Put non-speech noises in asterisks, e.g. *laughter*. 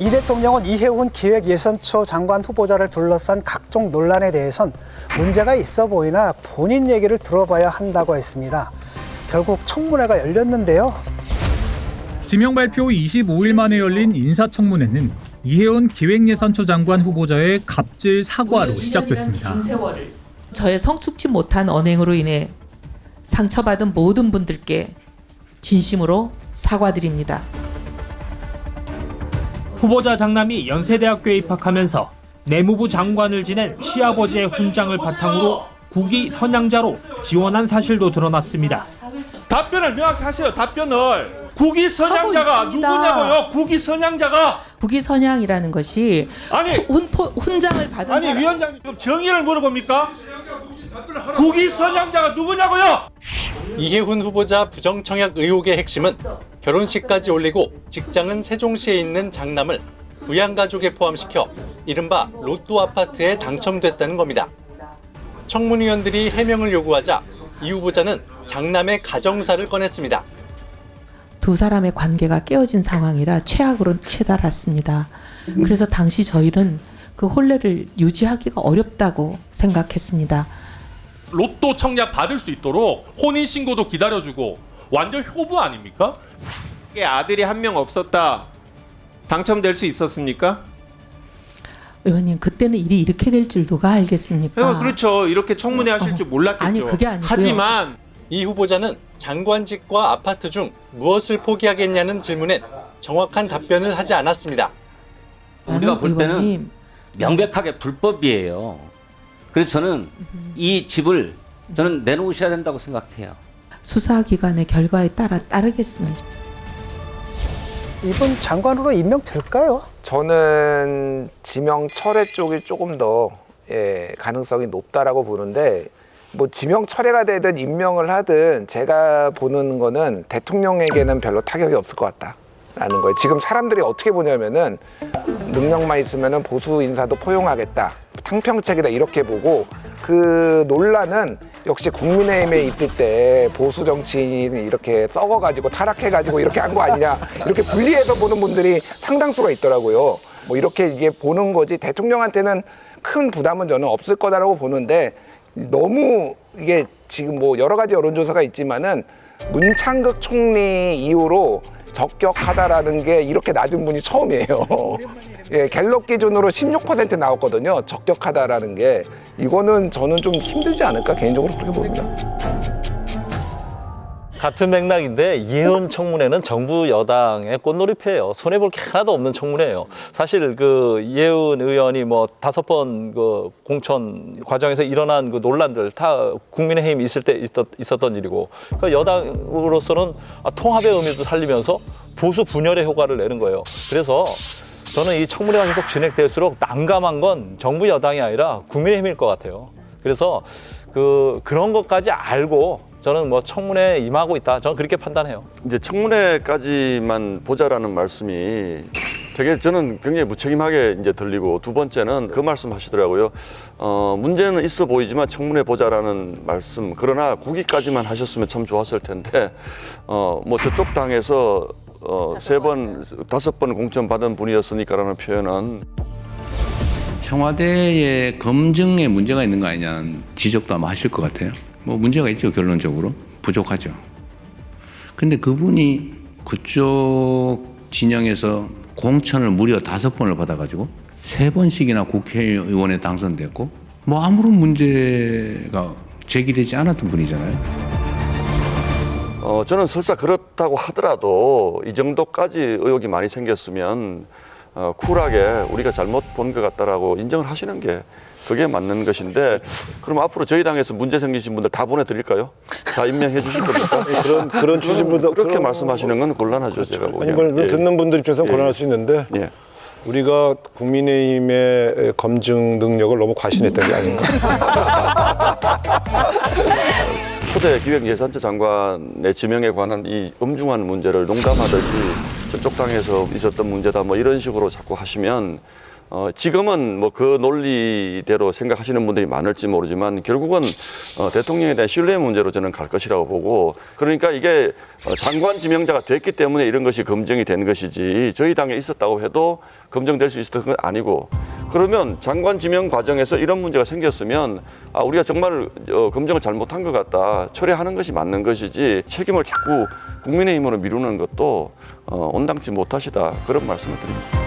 이 대통령은 이해훈 기획예산처 장관 후보자를 둘러싼 각종 논란에 대해선 문제가 있어 보이나 본인 얘기를 들어봐야 한다고 했습니다. 결국 청문회가 열렸는데요. 지명 발표 25일 만에 열린 인사청문회는 이혜원 기획예산처 장관 후보자의 갑질 사과로 시작됐습니다. 저의 성숙지 못한 언행으로 인해 상처받은 모든 분들께 진심으로 사과드립니다. 후보자 장남이 연세대학교에 입학하면서 내무부 장관을 지낸 시아버지의 훈장을 바탕으로 국위 선양자로 지원한 사실도 드러났습니다. 답변을 명확히 하세요. 답변을. 국위 선양자가 하고 있습니다. 누구냐고요? 국위 선양자가 국위 선양이라는 것이 아니 훈, 훈장을 받은 아니 사람 위원장님 좀 정의를 물어봅니까? 국위 선양자가 누구냐고요? 이해훈 후보자 부정청약 의혹의 핵심은 결혼식까지 올리고 직장은 세종시에 있는 장남을 부양가족에 포함시켜 이른바 로또 아파트에 당첨됐다는 겁니다. 청문위원들이 해명을 요구하자 이 후보자는 장남의 가정사를 꺼냈습니다. 두 사람의 관계가 깨어진 상황이라 최악으로 치달았습니다. 그래서 당시 저희는 그 혼례를 유지하기가 어렵다고 생각했습니다. 로또 청약 받을 수 있도록 혼인 신고도 기다려주고 완전 효부 아닙니까? 아들이 한 명 없었다. 당첨될 수 있었습니까? 의원님 그때는 일이 이렇게 될 줄 누가 알겠습니까? 어, 그렇죠. 이렇게 청문회 하실 줄 몰랐겠죠. 아니, 그게 아니고요. 하지만 이 후보자는 장관직과 아파트 중 무엇을 포기하겠냐는 질문엔 정확한 답변을 하지 않았습니다. 우리가 볼 때는 의원님, 명백하게 불법이에요. 그래서 저는 이 집을 저는 내놓으셔야 된다고 생각해요. 수사기관의 결과에 따라 따르겠습니다. 이분 장관으로 임명될까요? 저는 지명 철회 쪽이 조금 더 예, 가능성이 높다라고 보는데 뭐 지명 철회가 되든 임명을 하든 제가 보는 거는 대통령에게는 별로 타격이 없을 것 같다라는 거예요. 지금 사람들이 어떻게 보냐면은 능력만 있으면은 보수 인사도 포용하겠다. 탕평책이다 이렇게 보고 그 논란은 역시 국민의힘에 있을 때 보수 정치인이 이렇게 썩어가지고 타락해가지고 이렇게 한 거 아니냐 이렇게 분리해서 보는 분들이 상당수가 있더라고요. 뭐 이렇게 이게 보는 거지 대통령한테는 큰 부담은 저는 없을 거다라고 보는데 너무 이게 지금 뭐 여러 가지 여론조사가 있지만은 문창극 총리 이후로 적격하다라는 게 이렇게 낮은 분이 처음이에요. 예, 갤럽 기준으로 16% 나왔거든요. 적격하다라는 게 이거는 저는 좀 힘들지 않을까 개인적으로 그렇게 봅니다. 같은 맥락인데 이혜원 청문회는 정부 여당의 꽃놀이패예요. 손해 볼 게 하나도 없는 청문회예요. 사실 그 이혜원 의원이 뭐 다섯 번 그 공천 과정에서 일어난 그 논란들 다 국민의힘 있을 때 있었, 있었던 일이고 그 여당으로서는 아, 통합의 의미도 살리면서 보수 분열의 효과를 내는 거예요. 그래서 저는 이 청문회가 계속 진행될수록 난감한 건 정부 여당이 아니라 국민의힘일 것 같아요. 그래서 그 그런 것까지 알고 저는 뭐 청문회에 임하고 있다. 저는 그렇게 판단해요. 이제 청문회까지만 보자라는 말씀이 되게 저는 굉장히 무책임하게 이제 들리고 두 번째는 그 말씀 하시더라고요. 어, 문제는 있어 보이지만 청문회 보자라는 말씀. 그러나 국위까지만 하셨으면 참 좋았을 텐데, 어, 뭐 저쪽 당에서 어, 세 번, 다섯 번 공천 받은 분이었으니까라는 표현은 청와대의 검증에 문제가 있는 거 아니냐는 지적도 아마 하실 것 같아요. 뭐 문제가 있죠, 결론적으로. 부족하죠. 근데 그분이 그쪽 진영에서 공천을 무려 다섯 번을 받아가지고 세 번씩이나 국회의원에 당선됐고 뭐 아무런 문제가 제기되지 않았던 분이잖아요. 어, 저는 설사 그렇다고 하더라도 이 정도까지 의혹이 많이 생겼으면 어, 쿨하게 우리가 잘못 본 것 같다라고 인정을 하시는 게 그게 맞는 것인데 그럼 앞으로 저희 당에서 문제 생기신 분들 다 보내드릴까요? 다 임명해 주실 겁니까? *laughs* 그런 그런 추진보다 그렇게 그런- 말씀하시는 건 곤란하죠. 제가 아니 보기에는. 뭐 예. 듣는 분들 입장에서는 예, 곤란할 예. 수 있는데 예. 우리가 국민의힘의 검증 능력을 너무 과신했던 게 아닌가. *laughs* 초대 기획예산처 장관의 지명에 관한 이 엄중한 문제를 농담하듯이 저쪽 당에서 있었던 문제다 뭐 이런 식으로 자꾸 하시면 어, 지금은 뭐 그 논리대로 생각하시는 분들이 많을지 모르지만 결국은 어, 대통령에 대한 신뢰 문제로 저는 갈 것이라고 보고 그러니까 이게 어, 장관 지명자가 됐기 때문에 이런 것이 검증이 된 것이지 저희 당에 있었다고 해도 검증될 수 있었던 건 아니고 그러면 장관 지명 과정에서 이런 문제가 생겼으면 아 우리가 정말 어, 검증을 잘못한 것 같다 철회하는 것이 맞는 것이지 책임을 자꾸 국민의힘으로 미루는 것도 어, 온당치 못하시다 그런 말씀을 드립니다.